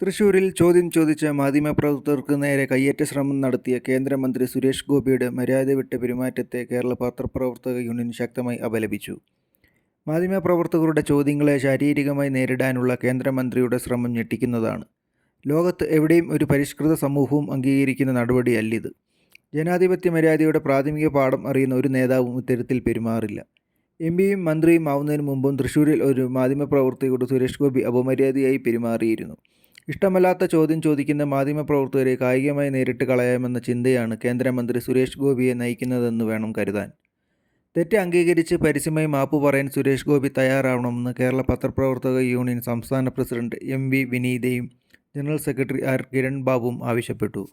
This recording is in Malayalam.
തൃശൂരിൽ ചോദ്യം ചോദിച്ച മാധ്യമപ്രവർത്തകർക്ക് നേരെ കയ്യേറ്റ ശ്രമം നടത്തിയ കേന്ദ്രമന്ത്രി സുരേഷ് ഗോപിയുടെ മര്യാദ വിട്ട പെരുമാറ്റത്തെ കേരള പത്രപ്രവർത്തക യൂണിയൻ ശക്തമായി അപലപിച്ചു. മാധ്യമപ്രവർത്തകരുടെ ചോദ്യങ്ങളെ ശാരീരികമായി നേരിടാനുള്ള കേന്ദ്രമന്ത്രിയുടെ ശ്രമം ഞെട്ടിക്കുന്നതാണ്. ലോകത്ത് എവിടെയും ഒരു പരിഷ്കൃത സമൂഹവും അംഗീകരിക്കുന്ന നടപടിയല്ലിത്. ജനാധിപത്യ മര്യാദയുടെ പ്രാഥമിക പാഠം അറിയുന്ന ഒരു നേതാവും ഇത്തരത്തിൽ പെരുമാറില്ല. എം പിയും മന്ത്രിയും ആവുന്നതിന് മുമ്പും തൃശ്ശൂരിൽ ഒരു മാധ്യമപ്രവർത്തകയോട് സുരേഷ് ഗോപി അപമര്യാദയായി പെരുമാറിയിരുന്നു. ഇഷ്ടമല്ലാത്ത ചോദ്യം ചോദിക്കുന്ന മാധ്യമപ്രവർത്തകരെ കായികമായി നേരിട്ട് കളയാമെന്ന ചിന്തയാണ് കേന്ദ്രമന്ത്രി സുരേഷ് ഗോപിയെ നയിക്കുന്നതെന്ന് വേണം കരുതാൻ. തെറ്റ് അംഗീകരിച്ച് പരസ്യമായി മാപ്പ് പറയാൻ സുരേഷ് ഗോപി തയ്യാറാവണമെന്ന് കേരള പത്രപ്രവർത്തക യൂണിയൻ സംസ്ഥാന പ്രസിഡന്റ് എം. വി. വിനീതയും ജനറൽ സെക്രട്ടറി ആർ. കിരൺ ബാബുവും ആവശ്യപ്പെട്ടു.